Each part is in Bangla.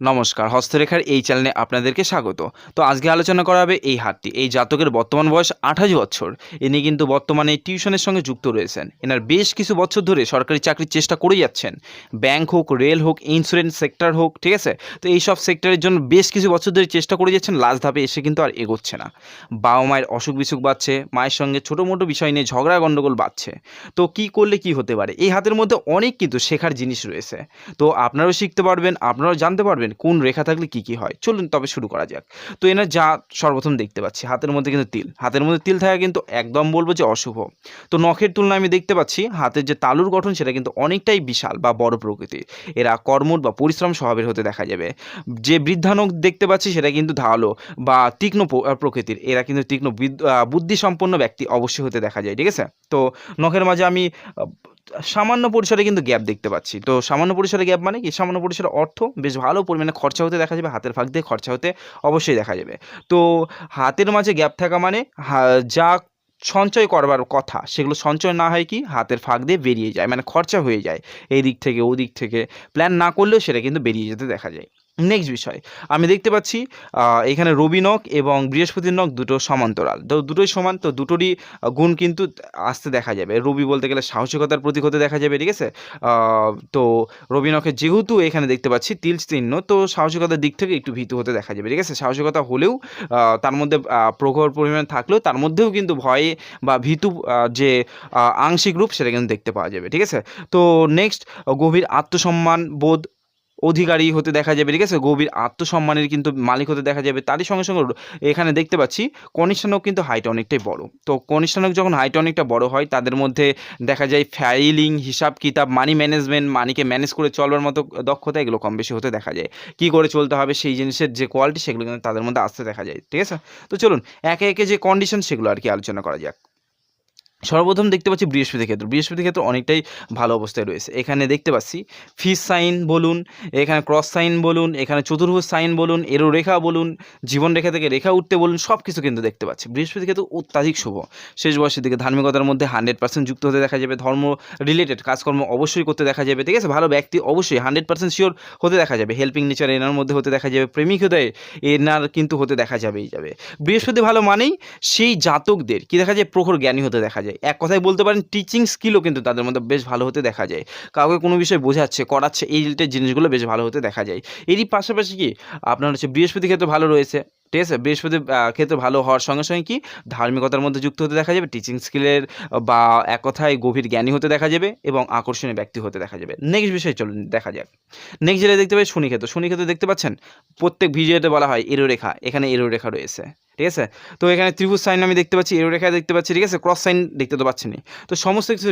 নমস্কার, হস্তরেখার এই চ্যানেলে আপনাদেরকে স্বাগত। তো আজকে আলোচনা করা হবে এই হাতটি এই জাতকের বর্তমান বয়স আঠাশ বছর। ইনি কিন্তু বর্তমানে টিউশনের সঙ্গে যুক্ত রয়েছেন। এনার বেশ কিছু বছর ধরে সরকারি চাকরির চেষ্টা করে যাচ্ছেন। ব্যাংক হোক, রেল হোক ইন্স্যুরেন্স সেক্টর হোক, ঠিক আছে? তো এই সব সেক্টরের জন্য বেশ কিছু বছর ধরে চেষ্টা করে যাচ্ছেন লাস্ট ধাপে এসে কিন্তু আর এগোচ্ছে না। বাবা মায়ের অসুখ বিসুখ বাড়ছে, মায়ের সঙ্গে ছোটো মোটো বিষয় নিয়ে ঝগড়া গণ্ডগোল বাড়ছে। তো কি করলে কি হতে পারে? এই হাতের মধ্যে অনেক কিন্তু শেখার জিনিস রয়েছে। তো আপনারাও শিখতে পারবেন, আপনারাও জানতে পারবেন কোন রেখা থাকলে কি কি হয়। চলুন তবে শুরু করা যাক। তো এনার যা সর্বপ্রথম দেখতে পাচ্ছি, হাতের মধ্যে কিন্তু তিল। হাতের মধ্যে তিল থাকা কিন্তু একদম বলব যে অশুভ। তো নখের তুলনায় আমি দেখতে পাচ্ছি, হাতের যে তালুর গঠন সেটা কিন্তু অনেকটাই বিশাল বা বড় প্রকৃতির। এরা কর্মট বা পরিশ্রম স্বভাবের হতে দেখা যাবে। যে বৃদ্ধানক দেখতে পাচ্ছি সেটা কিন্তু ধারালো বা তীক্ষ্ণ প্রকৃতির। এরা কিন্তু তীক্ষ্ণ বুদ্ধিসম্পন্ন ব্যক্তি অবশ্যই হতে দেখা যায়, ঠিক আছে? তো নখের মাঝে আমি সামান্য পরিসরে কিন্তু গ্যাপ দেখতে পাচ্ছি। তো সামান্য পরিসরে গ্যাপ মানে কি? সামান্য পরিসরে অর্থ বেশ ভালো পরিমাণে খরচা হতে দেখা যাবে, হাতের ফাঁক দিয়ে খরচা হতে অবশ্যই দেখা যাবে। তো হাতের মাঝে গ্যাপ থাকা মানে যা সঞ্চয় করবার কথা, সেগুলো সঞ্চয় না হয় কি? হাতের ফাঁক দিয়ে বেরিয়ে যায় মানে খরচা হয়ে যায়। এই দিক থেকে ও দিক থেকে। প্ল্যান না করলেও সেটা কিন্তু বেরিয়ে যেতে দেখা যায়। নেক্সট বিষয়, আমি দেখতে পাচ্ছি এখানে রবি নখ এবং বৃহস্পতির নখ দুটো সমান্তরাল। তো দুটোই সমান, তো দুটোরই গুণ কিন্তু আসতে দেখা যাবে। রবি বলতে গেলে সাহসিকতার প্রতীক হতে দেখা যাবে, ঠিক আছে? তো রবি নখের যেহেতু এখানে দেখতে পাচ্ছি তিল চিহ্ন, তো সাহসিকতার দিক থেকে একটু ভীতু হতে দেখা যাবে, ঠিক আছে? সাহসিকতা হলেও তার মধ্যে প্রখর পরিমাণ থাকলেও তার মধ্যেও কিন্তু ভয়ে বা ভীতু যে আংশিক রূপ সেটা কিন্তু দেখতে পাওয়া যাবে, ঠিক আছে? তো নেক্সট গভীর আত্মসম্মান বোধ অধিকারী হতে দেখা যাবে, ঠিক আছে? গভীর আত্মসম্মানের কিন্তু মালিক হতে দেখা যাবে। তারই সঙ্গে সঙ্গে এখানে দেখতে পাচ্ছি কনিষ্ঠানক কিন্তু হাইট অনেকটাই বড়। তো কনিষ্ঠানক যখন হাইট অনেকটা বড় হয়, তাদের মধ্যে দেখা যায় ফাইলিং হিসাব কিতাব মানি ম্যানেজমেন্ট মানিকে ম্যানেজ করে চলবার মতো দক্ষতা এগুলো কম বেশি হতে দেখা যায়। কী করে চলতে হবে, সেই জিনিসের যে কোয়ালিটি সেগুলো কিন্তু তাদের মধ্যে আসতে দেখা যায়, ঠিক আছে? তো চলুন, একে একে যে কন্ডিশন সেগুলো আর কি আলোচনা করা যাক। সর্বপ্রথম দেখতে পাচ্ছি বৃহস্পতি ক্ষেত্র। বৃহস্পতি ক্ষেত্র অনেকটাই ভালো অবস্থায় রয়েছে। এখানে দেখতে পাচ্ছি ফিস সাইন বলুন, এখানে ক্রস সাইন বলুন, এখানে চতুর্ভুজ সাইন বলুন এরো রেখা বলুন জীবন রেখা থেকে রেখা উঠতে বলুন সব কিছু কিন্তু দেখতে পাচ্ছি। বৃহস্পতি ক্ষেত্র অত্যাধিক শুভ। শেষ বয়সের দিকে ধার্মিকতার মধ্যে হান্ড্রেড পার্সেন্ট যুক্ত হতে দেখা যাবে। ধর্ম রিলেটেড কাজকর্ম অবশ্যই করতে দেখা যাবে। ঠিক আছে? ভালো ব্যক্তি অবশ্যই হান্ড্রেড পার্সেন্ট শিওর হতে দেখা যাবে। হেল্পিং নেচার এনার মধ্যে হতে দেখা যাবে। প্রেমিক হৃদয়ে এনার কিন্তু হতে দেখা যাবেই যাবে। বৃহস্পতি ভালো মানেই সেই জাতকদের, কি দেখা যায়? প্রখর জ্ঞানী হতে দেখা যায়। এক কথায় বলতে পারেন টিচিং স্কিলও কিন্তু তাদের মধ্যে বেশ ভালো হতে দেখা যায়। কাউকে কোনো বিষয় বোঝাচ্ছে, করাচ্ছে, এই রিলেটেড জিনিসগুলো বেশ ভালো হতে দেখা যায়। এরই পাশাপাশি কি, আপনার হচ্ছে বৃহস্পতি ক্ষেত্রে ভালো রয়েছে, ঠিক আছে? বৃহস্পতি ক্ষেত্রে ভালো হওয়ার সঙ্গে সঙ্গে কি, ধার্মিকতার মধ্যে যুক্ত হতে দেখা যাবে টিচিং স্কিলের বা এক কথায় গভীর জ্ঞানী হতে দেখা যাবে এবং আকর্ষণীয় ব্যক্তি হতে দেখা যাবে। নেক্সট বিষয় চলুন, দেখা যাক। নেক্সট যেটা দেখতে পাই শনি ক্ষেত্র শনি ক্ষেত্র দেখতে পাচ্ছেন? প্রত্যেক ভিডিওতে বলা হয় এরো রেখা এখানে এরো রেখা রয়েছে। ঠিক আছে? তো এখানে ত্রিভুজ সাইন আমি দেখতে পাচ্ছি রেখা দেখতে পাচ্ছি, ঠিক আছে? ক্রস সাইন দেখতে তো পাচ্ছি না তো সমস্ত কিছু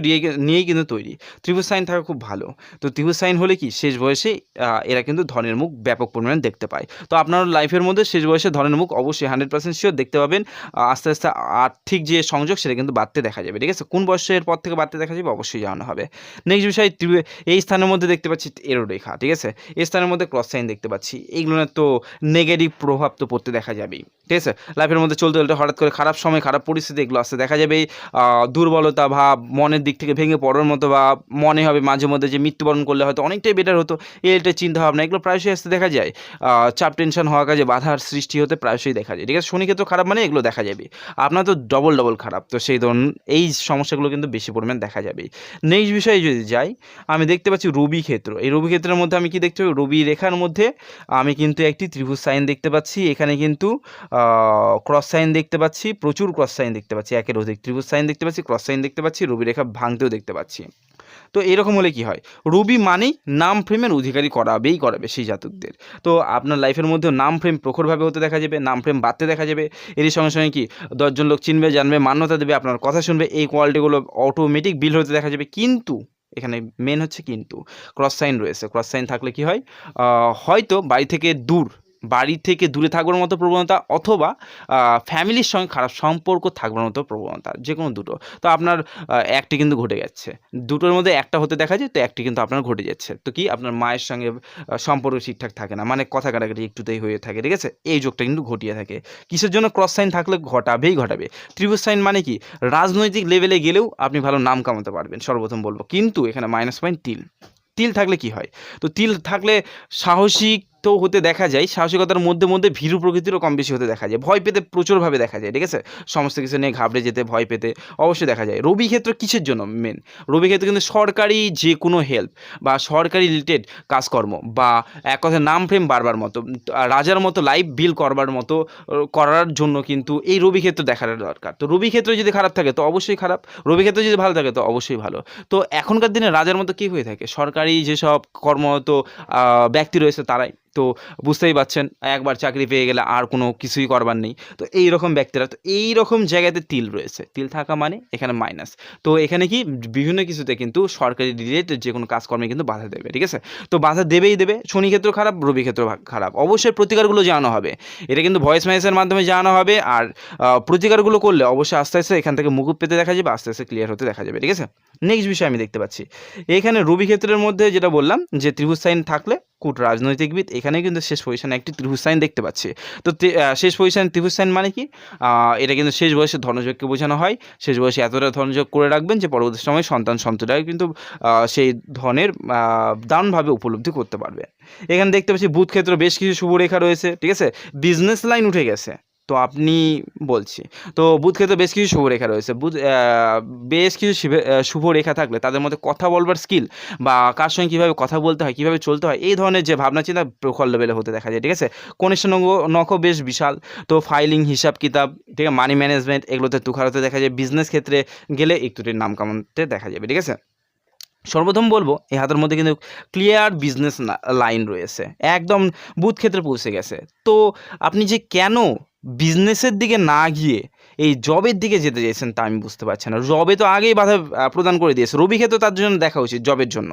নিয়েই কিন্তু তৈরি। ত্রিভুজ সাইন থাকা খুব ভালো। তো ত্রিভুজ সাইন হলে কি? শেষ বয়সে এরা কিন্তু ধনের মুখ ব্যাপক পরিমাণে দেখতে পায়। তো আপনার লাইফের মধ্যে শেষ বয়সে ধনের মুখ অবশ্যই হান্ড্রেড পার্সেন্ট শিওর দেখতে পাবেন। আস্তে আস্তে আর্থিক যে সংযোগ, সেটা কিন্তু বাড়তে দেখা যাবে, ঠিক আছে? কোন বয়সের পর থেকে বাড়তে দেখা যাবে অবশ্যই জানানো হবে। নেক্সট বিষয় এই স্থানের মধ্যে দেখতে পাচ্ছি এরো রেখা, ঠিক আছে? এই স্থানের মধ্যে ক্রস সাইন দেখতে পাচ্ছি। এইগুলো তো নেগেটিভ প্রভাব তো পড়তে দেখা যাবেই, ঠিক আছে? লাইফের মধ্যে চলতে চলতে হঠাৎ করে খারাপ সময়, খারাপ পরিস্থিতি এগুলো আসতে দেখা যাবে দুর্বলতা ভাব মনের দিক থেকে ভেঙে পড়ার মতো বা মনে হবে মাঝে মধ্যে যে মৃত্যুবরণ করলে হয়তো অনেকটাই বেটার হতো। এইটা চিন্তা ভাবনা এগুলো প্রায়শই আসতে দেখা যায়। চাপ টেনশন হওয়া কাজে বাধার সৃষ্টি হতে প্রায়শই দেখা যায়। ঠিক আছে? শনি ক্ষেত্র খারাপ মানে এগুলো দেখা যাবে। আপনার তো ডবল ডবল খারাপ। তো সেই ধরুন, এই সমস্যাগুলো কিন্তু বেশি পরিমাণ দেখা যাবে। নেক্সট বিষয়ে যদি যাই, আমি দেখতে পাচ্ছি রবি ক্ষেত্র। এই রবি ক্ষেত্রের মধ্যে আমি কি দেখতে পাই রবি রেখার মধ্যে আমি কিন্তু একটি ত্রিভুজ সাইন দেখতে পাচ্ছি। এখানে কিন্তু ক্রস সাইন দেখতে পাচ্ছি, প্রচুর ক্রস সাইন দেখতে পাচ্ছি, একের অধিক ত্রিভুজ সাইন দেখতে পাচ্ছি ক্রস সাইন দেখতে পাচ্ছি, রবি রেখা ভাঙতেও দেখতে পাচ্ছি। তো এরকম হলে কি হয়? রবি মানেই নাম ফ্রেমের অধিকারী করাবেই করাবে সেই জাতকদের। তো আপনার লাইফের মধ্যেও নাম ফ্রেম প্রখরভাবে হতে দেখা যাবে, নাম ফ্রেম বাড়তে দেখা যাবে। এরই সঙ্গে সঙ্গে কি দশজন লোক চিনবে, জানবে, মান্যতা দেবে, আপনার কথা শুনবে, এই কোয়ালিটিগুলো অটোমেটিক বিল হতে দেখা যাবে। কিন্তু এখানে মেন হচ্ছে কিন্তু ক্রস সাইন রয়েছে। ক্রস সাইন থাকলে কি হয়? হয়তো বাড়ি থেকে দূর বাড়ি থেকে দূরে থাকবার মতো প্রবণতা অথবা ফ্যামিলির সঙ্গে খারাপ সম্পর্ক থাকবার মতো প্রবণতা যে কোনো দুটো। তো আপনার একটি কিন্তু ঘটে যাচ্ছে। দুটোর মধ্যে একটা হতে দেখা যায়, তো একটি কিন্তু আপনার ঘটে যাচ্ছে। তো কি? আপনার মায়ের সঙ্গে সম্পর্ক ঠিকঠাক থাকে না। মানে কথা কাটাকাটি একটুতেই হয়ে থাকে, ঠিক আছে? এই যোগটা কিন্তু ঘটিয়ে থাকে। কিসের জন্য ক্রস সাইন থাকলে ঘটাবেই ঘটাবে। ত্রিভুজ সাইন মানে কি? রাজনৈতিক লেভেলে গেলেও আপনি ভালো নাম কামাতে পারবেন, সর্বপ্রথম বলব। কিন্তু এখানে মাইনাস পয়েন্ট তিল। তিল থাকলে কি হয়? তো তিল থাকলে সাহসিক তো হতে দেখা যায়, সাহসিকতার মধ্যে মধ্যে ভীরু প্রকৃতিরও কম বেশি হতে দেখা যায়। ভয় পেতে প্রচুরভাবে দেখা যায়, ঠিক আছে? সমস্ত কিছু নিয়ে ঘাবড়ে যেতে, ভয় পেতে অবশ্যই দেখা যায়। রবি ক্ষেত্র কিসের জন্য মেন রবি ক্ষেত্র কিন্তু সরকারি যে কোনো হেল্প বা সরকারি রিলেটেড কাজকর্ম বা এক কথায় নাম ফ্রেম বারবার মতো, রাজার মতো লাইফ বিল করবার মতো করার জন্য কিন্তু এই রবি ক্ষেত্র দেখার দরকার। তো রবি ক্ষেত্র যদি খারাপ থাকে তো অবশ্যই খারাপ, রবি ক্ষেত্র যদি ভালো থাকে তো অবশ্যই ভালো। তো এখনকার দিনে রাজার মতো কী হয়ে থাকে? সরকারি যেসব কর্মরত ব্যক্তি রয়েছে তারাই। তো বুঝতেই পাচ্ছেন একবার চাকরি পেয়ে গেলে আর কোনো কিছুই করবার নেই। তো এই রকম ব্যক্তিরা, তো এই রকম জায়গাতে তিল রয়েছে। তিল থাকা মানে এখানে মাইনাস তো এখানে কি বিভিন্ন কিছুতে কিন্তু সরকারি রিলেটেড যে কোনো কাজকর্মে কিন্তু বাধা দেবে, ঠিক আছে? তো বাধা দেবেই দেবে। শনি ক্ষেত্র খারাপ রবি ক্ষেত্র খারাপ। অবশ্যই প্রতিকারগুলো জানানো হবে। এটা কিন্তু ভয়েস মেসেজের মাধ্যমে জানানো হবে আর প্রতিকারগুলো করলে অবশ্যই আস্তে আস্তে এখান থেকে মুকুব পেতে দেখা যাবে, আস্তে আস্তে ক্লিয়ার হতে দেখা যাবে, ঠিক আছে? নেক্সট বিষয় আমি দেখতে পাচ্ছি। এখানে রবি ক্ষেত্রের মধ্যে যেটা বললাম যে ত্রিভুজ সাইন থাকলে কুট রাজনৈতিকবিদ এখানে কিন্তু শেষ পজিশনে একটি ত্রিভুজ সাইন দেখতে পাচ্ছি। তো শেষ পজিশন ত্রিভুজ সাইন মানে কি? এটা কিন্তু শেষ বয়সে ধনযোগকে বোঝানো হয়। শেষ বয়সে এতটা ধনযোগ করে রাখবেন যে পরবর্তী সময় সন্তান সন্ততিরা কিন্তু সেই ধনের দানভাবে উপলব্ধি করতে পারবে। এখানে দেখতে পাচ্ছি বুধ ক্ষেত্র বেশ কিছু শুভরেখা রয়েছে, ঠিক আছে? বিজনেস লাইন উঠে গেছে। তো আপনি বলছি। তো বুধ ক্ষেত্রে বেশ কিছু শুভ রেখা রয়েছে। বুধ বেশ কিছু শিবে- আহ, শুভ রেখা থাকলে তাদের মধ্যে কথা বলবার স্কিল বা কার সঙ্গে কীভাবে কথা বলতে হয় কীভাবে চলতে হয় এই ধরনের যে ভাবনা চিন্তা প্রখর লেভেলে হতে দেখা যায় ঠিক আছে? কনিষ্ঠ নখ বেশ বিশাল। তো ফাইলিং হিসাব কিতাব ঠিক আছে? মানি ম্যানেজমেন্ট এগুলোতে তুখার হতে দেখা যায় বিজনেস ক্ষেত্রে গেলে একটুটির নাম কামাতে দেখা যাবে ঠিক আছে? সর্বপ্রথম বলব এই হাতের মধ্যে কিন্তু ক্লিয়ার বিজনেস লাইন রয়েছে। একদম বুথ ক্ষেত্রে পৌঁছে গেছে। তো আপনি যে কেন বিজনেসের দিকে না গিয়ে এই জবের দিকে যেতে চাইছেন তা আমি বুঝতে পারছি না। জবে তো আগেই বাধা প্রদান করে দিয়েছে। রবি ক্ষেত্রে তার জন্য দেখা উচিত জবের জন্য।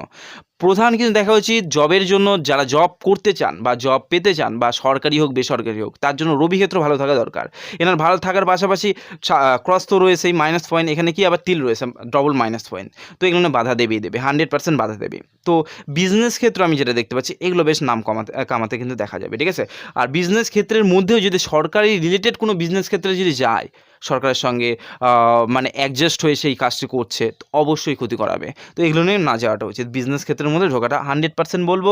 প্রধান কিন্তু দেখা উচিত জবের জন্য যারা জব করতে চান বা জব পেতে চান বা সরকারি হোক, বেসরকারি হোক, তার জন্য রবি ক্ষেত্র ভালো থাকা দরকার। এনার ভালো থাকার পাশাপাশি ক্রস তো রয়েছে, এই মাইনাস পয়েন্ট এখানে কি আবার তিল রয়েছে ডবল মাইনাস পয়েন্ট তো এগুলো বাধা দেবেই দেবে হান্ড্রেড পার্সেন্ট বাধা দেবে। তো বিজনেস ক্ষেত্র আমি যেটা দেখতে পাচ্ছি, এগুলো বেশ নাম কমাতে কামাতে কিন্তু দেখা যাবে, ঠিক আছে? আর বিজনেস ক্ষেত্রের মধ্যেও যদি সরকারি রিলেটেড কোনো বিজনেস ক্ষেত্রে যদি যায় সরকারের সঙ্গে মানে অ্যাডজাস্ট হয়ে সেই কাজটি করছে অবশ্যই ক্ষতি করাবে। তো এগুলো নিয়ে না যাওয়াটা উচিত। বিজনেস ক্ষেত্রের মধ্যে ঢোকাটা হান্ড্রেড পার্সেন্ট বলব,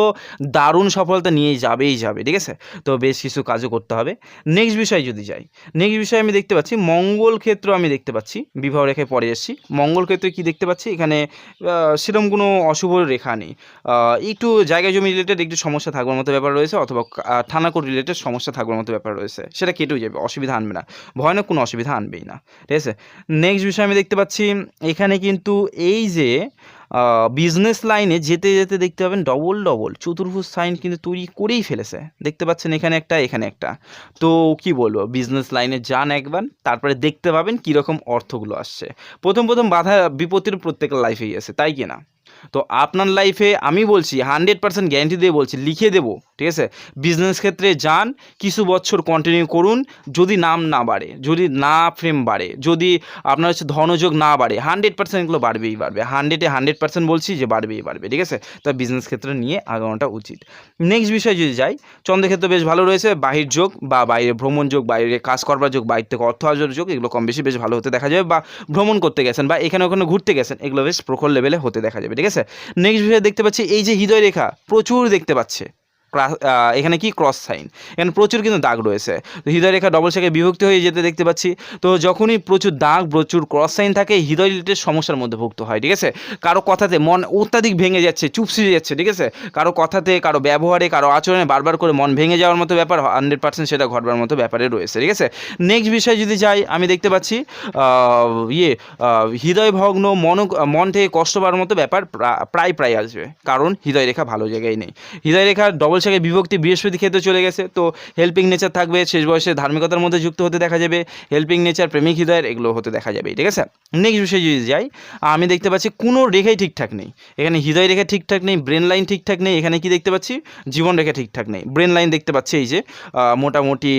দারুণ সফলতা নিয়েই যাবেই যাবে, ঠিক আছে? তো বেশ কিছু কাজও করতে হবে। নেক্সট বিষয় যদি যাই নেক্সট বিষয় আমি দেখতে পাচ্ছি, মঙ্গল ক্ষেত্র আমি দেখতে পাচ্ছি, বিবাহ রেখায় পরে এসেছি। মঙ্গল ক্ষেত্রে কি দেখতে পাচ্ছি? এখানে সেরকম কোনো অশুভ রেখা নেই। একটু জায়গা জমি রিলেটেড একটু সমস্যা থাকবার মতো ব্যাপার রয়েছে, অথবা থানাকোট রিলেটেড সমস্যা থাকবার মতো ব্যাপার রয়েছে। সেটা কেটেও যাবে, অসুবিধা আনবে না। ভয়ানক কোনো অসুবিধা আনবেই না। ঠিক আছে? নেক্সট বিষয় আমি দেখতে পাচ্ছি, এখানে কিন্তু এই যে বিজনেস লাইনে যেতে যেতে দেখতে পাবেন ডবল ডবল চতুর্ভুজ সাইন কিন্তু তৈরি করেই ফেলেছে। দেখতে পাচ্ছেন এখানে একটা এখানে একটা। তো কি বলব বিজনেস লাইনে যান একবার, তারপরে দেখতে পাবেন কীরকম অর্থগুলো আসছে। প্রথম প্রথম বাধা, বিপত্তির প্রত্যেকের লাইফেই আছে, তাই কি না? তো আপনার লাইফে আমি বলছি হান্ড্রেড পার্সেন্ট গ্যারান্টি দিয়ে বলছি, লিখে দেবো, ঠিক আছে? বিজনেস ক্ষেত্রে যান, কিছু বছর কন্টিনিউ করুন, যদি নাম না বাড়ে, যদি না ফ্রেম বাড়ে, যদি আপনার হচ্ছে ধনযোগ না বাড়ে হান্ড্রেড পার্সেন্ট এগুলো বাড়বেই বাড়বে। হান্ড্রেডে হান্ড্রেড পার্সেন্ট বলছি যে বাড়বেই বাড়বে, ঠিক আছে? তা বিজনেস ক্ষেত্রে নিয়ে আগানোটা উচিত। নেক্সট বিষয় যদি যাই, চন্দ্রক্ষেত্র বেশ ভালো রয়েছে, বাহির যোগ বা বাইরে ভ্রমণ যোগ, বাইরে কাজ করবার যোগ বাইরে থেকে অর্থ আর্জনের যোগ, এগুলো কম বেশি বেশ ভালো হতে দেখা যাবে বা ভ্রমণ করতে গেছেন বা এখানে ওখানে ঘুরতে গেছেন, এগুলো বেশ প্রখর লেভেলে হতে দেখা যাবে, ঠিক আছে? নেক্সট বিষয়ে দেখতে পাচ্ছি এই যে হৃদয় রেখা প্রচুর দেখতে পাচ্ছে। এখানে কি ক্রস সাইন এখানে প্রচুর কিন্তু দাগ রয়েছে। তো হৃদয় রেখা ডবল শেখে বিভক্ত হয়ে যেতে দেখতে পাচ্ছি। তো যখনই প্রচুর দাগ, প্রচুর ক্রস সাইন থাকে, হৃদয় রিলেটেড সমস্যার মধ্যে ভুক্ত হয়, ঠিক আছে? কারও কথাতে মন অত্যাধিক ভেঙে যাচ্ছে চুপসিয়ে যাচ্ছে, ঠিক আছে? কারও কথাতে, কারও ব্যবহারে, কারও আচরণে বারবার করে মন ভেঙে যাওয়ার মতো ব্যাপার হান্ড্রেড পার্সেন্ট সেটা ঘটবার মতো ব্যাপারে রয়েছে, ঠিক আছে? নেক্সট বিষয় যদি যাই, আমি দেখতে পাচ্ছি ইয়ে হৃদয় ভগ্ন মন মন থেকে কষ্ট পাওয়ার মতো ব্যাপার প্রা- প্রায় প্রায় আসবে। কারণ হৃদয় রেখা ভালো জায়গায় নেই। হৃদয় রেখা ডবল শাখায় বিভক্তি বৃহস্পতি ক্ষেত্রে চলে গেছে। তো হেল্পিং নেচার থাকবে, শেষ বয়সে ধার্মিকতার মধ্যে যুক্ত হতে দেখা যাবে। হেল্পিং নেচার প্রেমিক হৃদয়ের এগুলো হতে দেখা যাবে, ঠিক আছে? নেক্সট বিষয়ে যদি যাই, আমি দেখতে পাচ্ছি কোনো রেখাই ঠিকঠাক নেই। এখানে হৃদয় রেখা ঠিকঠাক নেই ব্রেন লাইন ঠিকঠাক নেই, এখানে কি দেখতে পাচ্ছি? জীবন রেখা ঠিকঠাক নেই। ব্রেন লাইন দেখতে পাচ্ছি এই যে মোটামুটি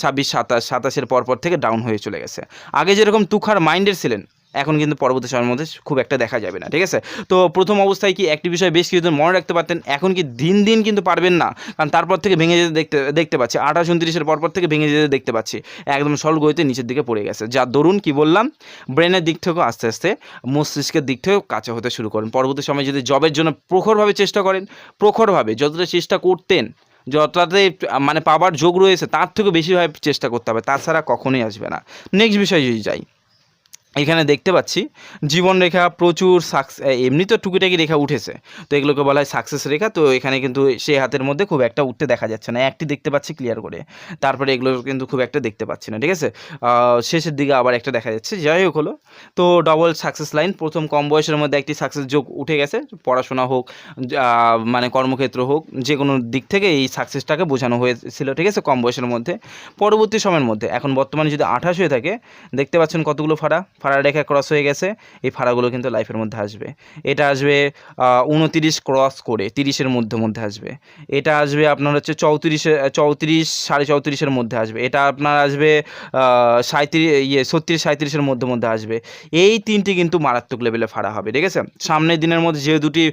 ছাব্বিশ, সাতাশ, সাতাশের পরপর থেকে ডাউন হয়ে চলে গেছে। আগে যেরকম তুখার মাইন্ডের ছিলেন এখন কিন্তু পরবর্তী সময়ের মধ্যে খুব একটা দেখা যাবে না, ঠিক আছে? তো প্রথম অবস্থায় কি একটি বিষয় বেশ কিছুদিন মনে রাখতে পারতেন, এখন কি দিন দিন কিন্তু পারবেন না, কারণ তারপর থেকে ভেঙে যেতে দেখতে দেখতে পাচ্ছি, আঠাশ উনত্রিশের পরপর থেকে ভেঙে যেতে দেখতে পাচ্ছি, একদম সল গইতে নিচের দিকে পড়ে গেছে। যার দরুন কি বললাম, ব্রেনের দিক থেকেও আস্তে আস্তে মস্তিষ্কের দিক থেকেও কাছে হতে শুরু করেন। পরবর্তী সময় যদি জবের জন্য প্রখরভাবে চেষ্টা করেন, প্রখরভাবে যতটা চেষ্টা করতেন, যতটাতে মানে পাবার যোগ রয়েছে, তার থেকে বেশিভাবে চেষ্টা করতে হবে, তাছাড়া কখনোই আসবে না। নেক্সট বিষয় যদি যাই এখানে দেখতে পাচ্ছি জীবনরেখা প্রচুর সাকস এমনি তো টুকিটাকি রেখা উঠেছে। তো এগুলোকে বলা হয় সাকসেস রেখা। তো এখানে কিন্তু সে হাতের মধ্যে খুব একটা উঠতে দেখা যাচ্ছে না। একটি দেখতে পাচ্ছি ক্লিয়ার করে। তারপরে এগুলো কিন্তু খুব একটা দেখতে পাচ্ছি না, ঠিক আছে? শেষের দিকে আবার একটা দেখা যাচ্ছে। যাই হোক হলো। তো ডবল সাকসেস লাইন প্রথম কম বয়সের মধ্যে একটি সাকসেস যোগ উঠে গেছে। পড়াশোনা হোক মানে কর্মক্ষেত্র হোক যে কোনো দিক থেকে এই সাকসেসটাকে বোঝানো হয়েছিল, ঠিক আছে? কম বয়সের মধ্যে। পরবর্তী সময়ের মধ্যে। এখন বর্তমানে যদি আঠাশ হয়ে থাকে, দেখতে পাচ্ছেন কতগুলো ফাড়া? ফাড়া রেখা ক্রস হয়ে গেছে, এই ফাড়াগুলো কিন্তু লাইফের মধ্যে আসবে। এটা আসবে উনতিরিশ ক্রস করে, তিরিশের মধ্যে মধ্যে আসবে। এটা আসবে আপনার হচ্ছে চৌত্রিশে চৌত্রিশ, সাড়ে চৌত্রিশের মধ্যে আসবে। এটা আপনার আসবে সাঁত্রিশ ইয়ে ছত্রিশ সাঁত্রিশের মধ্যে মধ্যে আসবে। এই তিনটি কিন্তু মারাত্মক লেভেলে ফাড়া হবে, ঠিক আছে? সামনের দিনের মধ্যে যে দুটি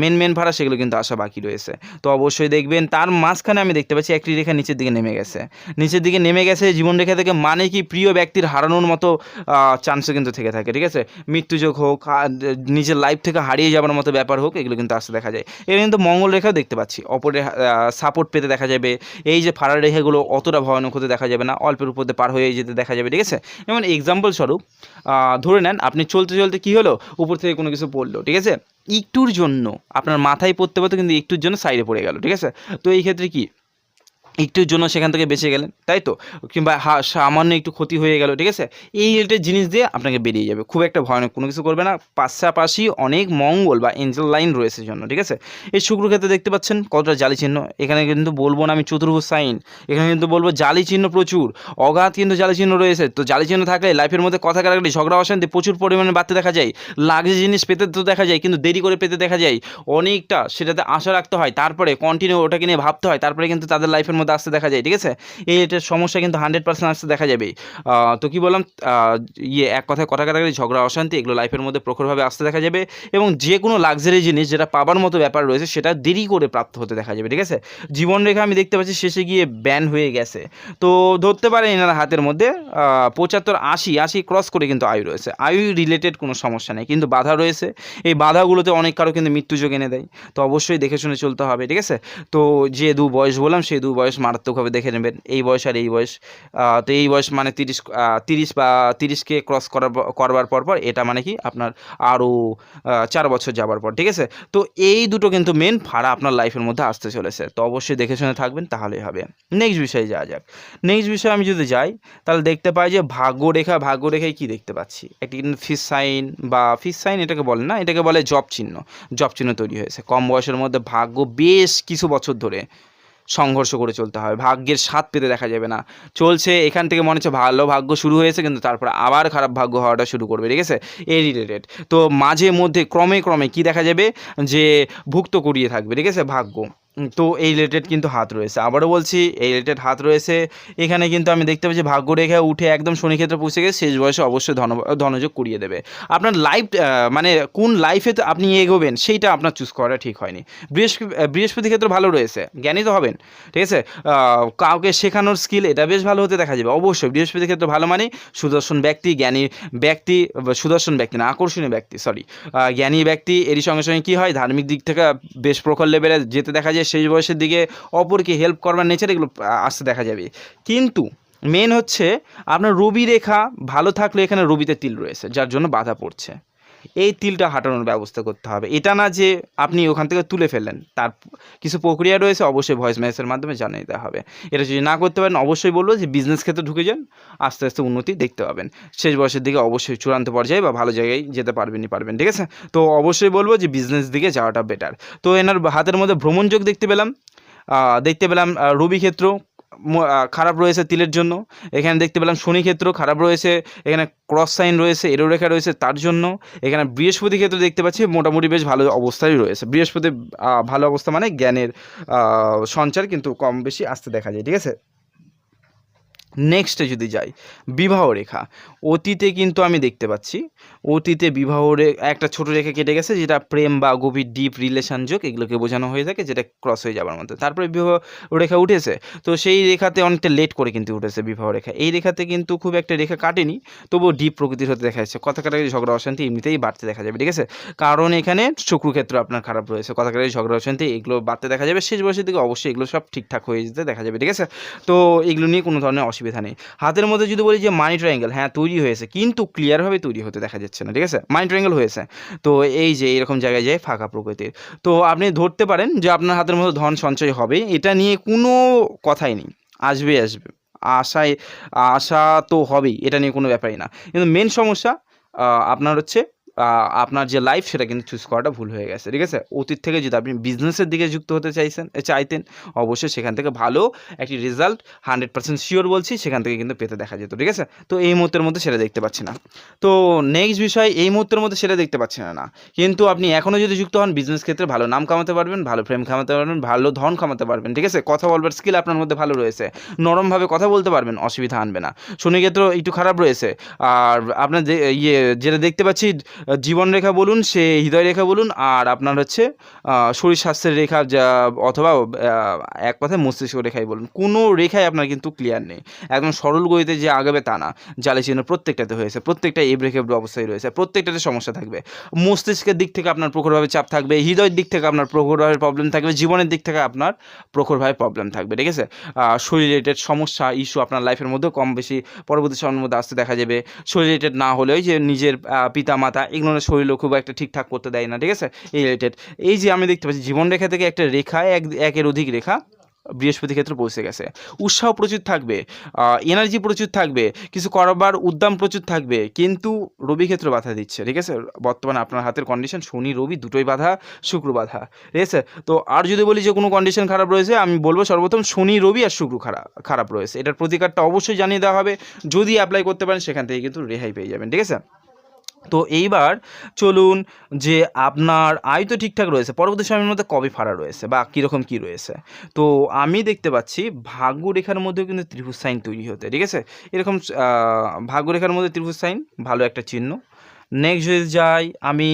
মেন মেন ফাড়া, সেগুলো কিন্তু আসা বাকি রয়েছে। তো অবশ্যই দেখবেন, তার মাঝখানে আমি দেখতে পাচ্ছি একটি রেখা নিচের দিকে নেমে গেছে। নিচের দিকে নেমে গেছে জীবনরেখা থেকে মানে কি প্রিয় ব্যক্তির হারানোর মতো চান্সও কিন্তু থেকে থাকে, ঠিক আছে? মৃত্যুযোগ হোক নিজের লাইফ থেকে হারিয়ে যাওয়ার মতো ব্যাপার হোক, এগুলো কিন্তু আসতে দেখা যায়। এর কিন্তু মঙ্গল রেখাও দেখতে পাচ্ছি। অপরের সাপোর্ট পেতে দেখা যাবে। এই যে ফাড়া রেখাগুলো অতটা ভয়ানক হতে দেখা যাবে না, অল্পের উপর পার হয়ে যেতে দেখা যাবে, ঠিক আছে? যেমন এক্সাম্পল স্বরূপ ধরে নেন আপনি চলতে চলতে কী হলো? উপর থেকে কোনো কিছু পড়ল, ঠিক আছে? একটুর জন্য, আপনার মাথায় পড়তে পড়তে কিন্তু একটুর জন্য সাইডে পড়ে গেল, ঠিক আছে? তো এই ক্ষেত্রে কি? একটুর জন্য সেখান থেকে বেঁচে গেলেন, তাই তো? কিংবা হা- সামান্য একটু ক্ষতি হয়ে গেল, ঠিক আছে? এই রিলেটেড জিনিস দিয়ে আপনাকে বেরিয়ে যাবে। খুব একটা ভয়ানক কোনো কিছু করবে না। পাশাপাশি অনেক মঙ্গল বা এঞ্জেল লাইন রয়েছে জন্য, ঠিক আছে? এই শুক্র ক্ষেত্রে দেখতে পাচ্ছেন কতটা জালি চিহ্ন। এখানে কিন্তু বলব না আমি চতুর্ভুজ সাইন এখানে কিন্তু বলব জালি চিহ্ন প্রচুর। অগাধ কিন্তু জালি চিহ্ন রয়েছে। তো জালি চিহ্ন থাকলে লাইফের মধ্যে কথা কাটাকাটি, ঝগড়া অশান্তি প্রচুর পরিমাণে বাড়তে দেখা যায়। লাগছে জিনিস পেতে তো দেখা যায়, কিন্তু দেরি করে পেতে দেখা যায়। অনেকটা সেটাতে আশা রাখতে হয়। তারপরে কন্টিনিউ ওটাকে নিয়ে ভাবতে হয়। তারপরে কিন্তু তাদের লাইফের মধ্যে আসতে দেখা যায়, ঠিক আছে? এই এটার সমস্যা কিন্তু হান্ড্রেড পার্সেন্ট আসতে দেখা যাবে তো কি বললাম? ইয়ে এক কথায় কথা কাটাকাটি, ঝগড়া, অশান্তি এগুলো লাইফের মধ্যে প্রখরভাবে আসতে দেখা যাবে এবং যে কোনো লাক্সারি জিনিস যেটা পাবার মতো ব্যাপার রয়েছে সেটা দেরি করে প্রাপ্ত হতে দেখা যাবে, ঠিক আছে? জীবনরেখা আমি দেখতে পাচ্ছি শেষে গিয়ে ব্যান হয়ে গেছে। তো ধরতে পারেন এনার হাতের মধ্যে পঁচাত্তর আশি আশি ক্রস করে কিন্তু আয়ু রয়েছে। আয়ু রিলেটেড কোনো সমস্যা নেই, কিন্তু বাধা রয়েছে। এই বাধাগুলোতে অনেক কারও কিন্তু মৃত্যুযোগ এনে দেয়। তো অবশ্যই দেখে শুনে চলতে হবে, ঠিক আছে? তো যে দু বয়স বললাম, সেই দু বয়স মারাত্মকভাবে দেখে নেবেন। এই বয়স আর এই বয়স। তো এই বয়স মানে তিরিশ তিরিশ বা তিরিশকে ক্রস করার করবার পর পর এটা মানে কি আপনার আরও চার বছর যাবার পর, ঠিক আছে? তো এই দুটো কিন্তু মেন ফাড়া আপনার লাইফের মধ্যে আসতে চলেছে। তো অবশ্যই দেখে শুনে থাকবেন, তাহলেই হবে। নেক্সট বিষয়ে যাওয়া যাক। নেক্সট বিষয়ে আমি যদি যাই, তাহলে দেখতে পাই যে ভাগ্যরেখা, ভাগ্যরেখায় কি দেখতে পাচ্ছি? একটি কিন্তু ফিস সাইন বা ফিস সাইন এটাকে বলে না, এটাকে বলে জব চিহ্ন। জব চিহ্ন তৈরি হয়েছে। কম বয়সের মধ্যে ভাগ্য বেশ কিছু বছর ধরে সংঘর্ষ করে চলতে হবে ভাগ্যের স্বাদ পেতে দেখা যাবে না। চলছে, এখান থেকে মনে হচ্ছে ভালো ভাগ্য শুরু হয়েছে, কিন্তু তারপর আবার খারাপ ভাগ্য হওয়াটা শুরু করবে, ঠিক আছে? এই রিলেটেড তো মাঝে মধ্যে, ক্রমে ক্রমে কি দেখা যাবে? যে ভুক্ত করিয়ে থাকবে, ঠিক আছে? ভাগ্য। তো এই রিলেটেড কিন্তু হাত রয়েছে। আবারও বলছি, এই রিলেটেড হাত রয়েছে। এখানে কিন্তু আমি দেখতে পাচ্ছি, ভাগ্য রেখা উঠে একদম শনি ক্ষেত্রে পৌঁছে গেছে, শেষ বয়সে অবশ্যই ধন, ধনযোগ করিয়ে দেবে। আপনার লাইফ মানে কোন লাইফে আপনি এগোবেন, সেইটা আপনার চুজ করা ঠিক হয়নি। বৃহস্পতি বৃহস্পতি ক্ষেত্রে ভালো রয়েছে, জ্ঞানী তো হবেন, ঠিক আছে? কাউকে শেখানোর স্কিল এটা বেশ ভালো হতে দেখা যাবে। অবশ্যই বৃহস্পতি ক্ষেত্রে ভালো মানে সুদর্শন ব্যক্তি, জ্ঞানী ব্যক্তি সুদর্শন ব্যক্তি না, আকর্ষণীয় ব্যক্তি সরি জ্ঞানী ব্যক্তি, এরই সঙ্গে সঙ্গে কী হয়? ধার্মিক দিক থেকে বেশ প্রখর লেভেলে যেতে দেখা যায় শেষ বয়সের দিকে অপরকে হেল্প করবার নেচার এগুলো আসতে দেখা যাবে। কিন্তু মেন হচ্ছে আপনার রবি রেখা ভালো থাকলে এখানে রবিতে তিল রয়েছে, যার জন্য বাধা পড়ছে। এই তিলটা হাঁটানোর ব্যবস্থা করতে হবে। এটা না যে আপনি ওখান থেকে তুলে ফেললেন, তার কিছু প্রক্রিয়া রয়েছে, অবশ্যই ভয়েস মেসেজের মাধ্যমে জানিয়ে দেওয়া হবে। এটা যদি না করতে পারেন, অবশ্যই বলব যে বিজনেস ক্ষেত্রে ঢুকে যান, আস্তে আস্তে উন্নতি দেখতে পাবেন। শেষ বয়সের দিকে অবশ্যই চূড়ান্ত পর্যায়ে বা ভালো জায়গায় যেতে পারবেনই পারবেন, ঠিক আছে? তো অবশ্যই বলব যে বিজনেস দিকে যাওয়াটা বেটার তো এনার হাতের মধ্যে ভ্রমণযোগ দেখতে পেলাম দেখতে পেলাম রবি ক্ষেত্র খারাপ রয়েছে তিলের জন্য। এখানে দেখতে পেলাম শনি ক্ষেত্র খারাপ রয়েছে, এখানে ক্রস সাইন রয়েছে এরো রেখা রয়েছে তার জন্য। এখানে বৃহস্পতি ক্ষেত্র দেখতে পাচ্ছি, মোটামুটি বেশ ভালো অবস্থায় রয়েছে। বৃহস্পতি ভালো অবস্থা মানে জ্ঞানের সঞ্চার কিন্তু কম বেশি আসতে দেখা যায়, ঠিক আছে? নেক্সটে যদি যাই, বিবাহ রেখা। অতীতে কিন্তু আমি দেখতে পাচ্ছি অতীতে বিবাহ একটা ছোট রেখা কেটে গেছে, যেটা প্রেম বা গভীর ডিপ রিলেশন যোগ, এগুলোকে বোঝানো হয়ে থাকে, যেটা ক্রস হয়ে যাবার মতো তারপরে বিবাহ রেখা উঠেছে, তো সেই রেখাতে অনেকটা লেট করে কিন্তু উঠেছে বিবাহ রেখা। এই রেখাতে কিন্তু খুব একটা রেখা কাটেনি, তবুও ডিপ প্রকৃতির হতে দেখা যাচ্ছে। কথা কাটাকাটি, ঝগড়া, অশান্তি এমনিতেই বাড়তে দেখা যাবে, ঠিক আছে? কারণ এখানে শুক্র ক্ষেত্র আপনার খারাপ রয়েছে, কথা কাটাকাটি, ঝগড়া, অশান্তি এগুলো বাড়তে দেখা যাবে। শেষ বয়সের দিকে অবশ্যই এগুলো সব ঠিকঠাক হয়ে যেতে দেখা যাবে, ঠিক আছে? তো এগুলো নিয়ে কোনো ধরনের অসুবিধা নেই। হাতের মধ্যে যদি বলি যে মানি ট্রায়াঙ্গেল হ্যাঁ তৈরি হয়েছে, কিন্তু ক্লিয়ারভাবে তৈরি হতে দেখা যাচ্ছে না, ঠিক আছে? মাইন্ড ট্রেঙ্গেল হয়েছে। তো এই যে এরকম জায়গায় যায় ফাঁকা প্রকৃতির। তো আপনি ধরতে পারেন যে আপনার হাতের মধ্যে ধন সঞ্চয় হবে, এটা নিয়ে কোনো কথাই নেই। আসবে আসবে। আশায়, আশা তো হবেই, এটা নিয়ে কোনো ব্যাপারই না। কিন্তু মেন সমস্যা আপনার হচ্ছে আপনার যে লাইফ সেটা কিন্তু চুজ করাটা ভুল হয়ে গেছে, ঠিক আছে? অতীত থেকে যদি আপনি বিজনেসের দিকে যুক্ত হতে চাইছেন চাইতেন, অবশ্যই সেখান থেকে ভালো একটি রেজাল্ট হান্ড্রেড পার্সেন্ট শিওর বলছি, সেখান থেকে কিন্তু পেতে দেখা যেত, ঠিক আছে? তো এই মুহূর্তের মধ্যে সেটা দেখতে পাচ্ছি না। তো নেক্সট বিষয়, এই মুহূর্তের মধ্যে সেটা দেখতে পাচ্ছি না না। কিন্তু আপনি এখনও যদি যুক্ত হন বিজনেস ক্ষেত্রে ভালো নাম কামাতে পারবেন, ভালো ফ্রেম কামাতে পারবেন, ভালো ধন কামাতে পারবেন, ঠিক আছে? কথা বলবার স্কিল আপনার মধ্যে ভালো রয়েছে, নরমভাবে কথা বলতে পারবেন, অসুবিধা আনবে না। শনি ক্ষেত্র একটু খারাপ রয়েছে, আর আপনার যে ইয়ে যেটা দেখতে পাচ্ছি জীবন রেখা বলুন, সে হৃদয় রেখা বলুন, আর আপনার হচ্ছে শরীর স্বাস্থ্যের রেখা যা, অথবা এক কথায় মস্তিষ্ক রেখাই বলুন। কোনো রেখাই আপনার কিন্তু ক্লিয়ার নেই। একদম সরল গতিতে যে আগাবে তা না। জালে চিহ্ন প্রত্যেকটাতে হয়েছে, প্রত্যেকটা এবড়ে খেবড়ে অবস্থায় রয়েছে, প্রত্যেকটাতে সমস্যা থাকবে। মস্তিষ্কের দিক থেকে আপনার প্রখরভাবে চাপ থাকবে, হৃদয়ের দিক থেকে আপনার প্রখরভাবে প্রবলেম থাকবে, জীবনের দিক থেকে আপনার প্রখরভাবে প্রবলেম থাকবে, ঠিক আছে? শরীর রিলেটেড সমস্যা ইস্যু আপনার লাইফের মধ্যে কম বেশি পরবর্তী সময়ের মধ্যে আসতে দেখা যাবে। শরীর রিলেটেড না হলেও যে নিজের পিতা মাতা এগুলো শরীরও খুব একটা ঠিকঠাক করতে দেয় না, ঠিক আছে? এই রিলেটেড এই যে আমি দেখতে পাচ্ছি, জীবন রেখা থেকে একটা রেখা, এক, একের অধিক রেখা বৃহস্পতি ক্ষেত্রে পৌঁছে গেছে। উৎসাহ প্রচুর থাকবে এনার্জি প্রচুর থাকবে, কিছু করবার উদ্যম প্রচুর থাকবে, কিন্তু রবি ক্ষেত্র বাধা দিচ্ছে, ঠিক আছে? বর্তমানে আপনার হাতের কন্ডিশন শনি, রবি দুটোই বাধা, শুক্র বাধা, ঠিক আছে? তো আর যদি বলি যে কোনো কন্ডিশন খারাপ রয়েছে, আমি বলব সর্বপ্রথম শনি, রবি আর শুক্র খারাপ খারাপ রয়েছে। এটার প্রতিকারটা অবশ্যই জানিয়ে দেওয়া হবে। যদি অ্যাপ্লাই করতে পারেন, সেখান থেকে কিন্তু রেহাই পেয়ে যাবেন, ঠিক আছে? তো এইবার চলুন যে আপনার আয় তো ঠিকঠাক রয়েছে, পরবর্তী সময়ের মধ্যে কবে ফাড়া রয়েছে বা কীরকম কী রয়েছে? তো আমি দেখতে পাচ্ছি ভাগ্যরেখার মধ্যেও কিন্তু ত্রিভুজ সাইন তৈরি হতে, ঠিক আছে? এরকম ভাগ্যরেখার মধ্যে ত্রিভুজ সাইন, ভালো একটা চিহ্ন। নেক্সট যদি যাই, আমি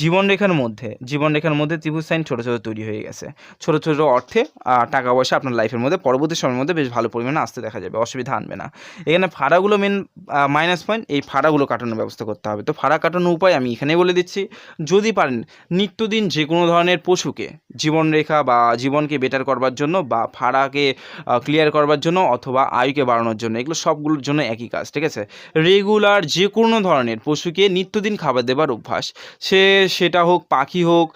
জীবনরেখার মধ্যে জীবনরেখার মধ্যে ত্রিভুজ সাইন ছোটো ছোটো তৈরি হয়ে গেছে। ছোটো ছোটো অর্থে টাকা পয়সা আপনার লাইফের মধ্যে, পরবর্তী সময়ের মধ্যে বেশ ভালো পরিমাণে আসতে দেখা যাবে, অসুবিধা আনবে না। এখানে ফাড়াগুলো মেন মাইনাস পয়েন্ট এই ফাড়াগুলো কাটানোর ব্যবস্থা করতে হবে। তো ফাড়া কাটানোর উপায় আমি এখানেই বলে দিচ্ছি। যদি পারেন, নিত্যদিন যে কোনো ধরনের পশুকে জীবনরেখা বা জীবনকে বেটার করবার জন্য বা ফাড়াকে ক্লিয়ার করবার জন্য অথবা আয়ুকে বাড়ানোর জন্য, এগুলো সবগুলোর জন্য একই কাজ, ঠিক আছে? রেগুলার যে কোনো ধরনের পশুকে নিত্যদিন খাবার দেবার অভ্যাস। সে সেটা হোক, পাখি হোক,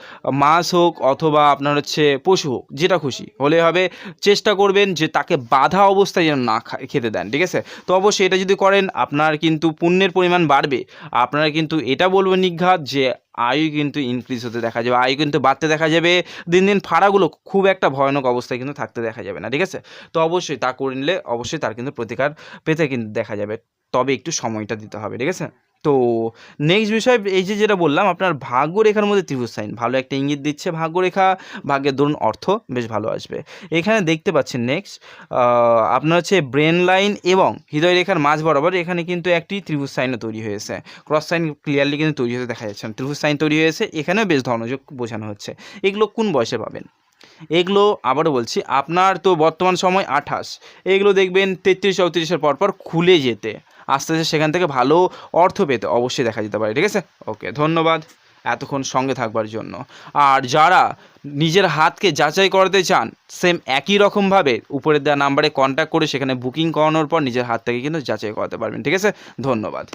মাছ হোক অথবা আপনার হচ্ছে পশু হোক, যেটা খুশি। হলে হবে চেষ্টা করবেন যে তাকে বাধা অবস্থায় যেন না খেতে দেন, ঠিক আছে? তো অবশ্যই এটা যদি করেন, আপনার কিন্তু পুণ্যের পরিমাণ বাড়বে। আপনারা কিন্তু এটা বলব নিঘাত যে আয়ু কিন্তু ইনক্রিজ হতে দেখা যাবে। আয়ু কিন্তু বাড়তে দেখা যাবে। দিন দিন ফাড়াগুলো খুব একটা ভয়ানক অবস্থায় কিন্তু থাকতে দেখা যাবে না, ঠিক আছে? তো অবশ্যই তা করে নিলে অবশ্যই তার কিন্তু প্রতিকার পেতে কিন্তু দেখা যাবে। তবে একটু সময়টা দিতে হবে, ঠিক আছে? তো নেক্সট বিষয়, এই যে যেটা বললাম, আপনার ভাগ্যরেখার মধ্যে ত্রিভুজ সাইন ভালো একটা ইঙ্গিত দিচ্ছে ভাগ্যরেখা, ভাগ্যের ধরুন অর্থ, বেশ ভালো আসবে। এখানে দেখতে পাচ্ছেন নেক্সট আপনার হচ্ছে ব্রেন লাইন এবং হৃদয় রেখার মাঝ বরাবর এখানে কিন্তু একটি ত্রিভুজ সাইনও তৈরি হয়েছে। ক্রস সাইন ক্লিয়ারলি কিন্তু তৈরি হতে দেখা যাচ্ছে। ত্রিভুজ সাইন তৈরি হয়েছে, এখানেও বেশ ধনযোগ বোঝানো হচ্ছে। এগুলো কোন বয়সে পাবেন? এগুলো আবারও বলছি, আপনার তো বর্তমান সময় আঠাশ। এগুলো দেখবেন তেত্রিশ, চৌত্রিশের পরপর খুলে যেতে। আস্তে আস্তে সেখান থেকে ভালো অর্থ পেতে অবশ্যই দেখা যেতে পারে, ঠিক আছে? ওকে ধন্যবাদ এতক্ষণ সঙ্গে থাকবার জন্য। আর যারা নিজের হাতকে যাচাই করাতে চান সেম একই রকমভাবে উপরের দেওয়া নাম্বারে কন্ট্যাক্ট করে সেখানে বুকিং করানোর পর নিজের হাত থেকে কিন্তু যাচাই করাতে পারবেন, ঠিক আছে? ধন্যবাদ।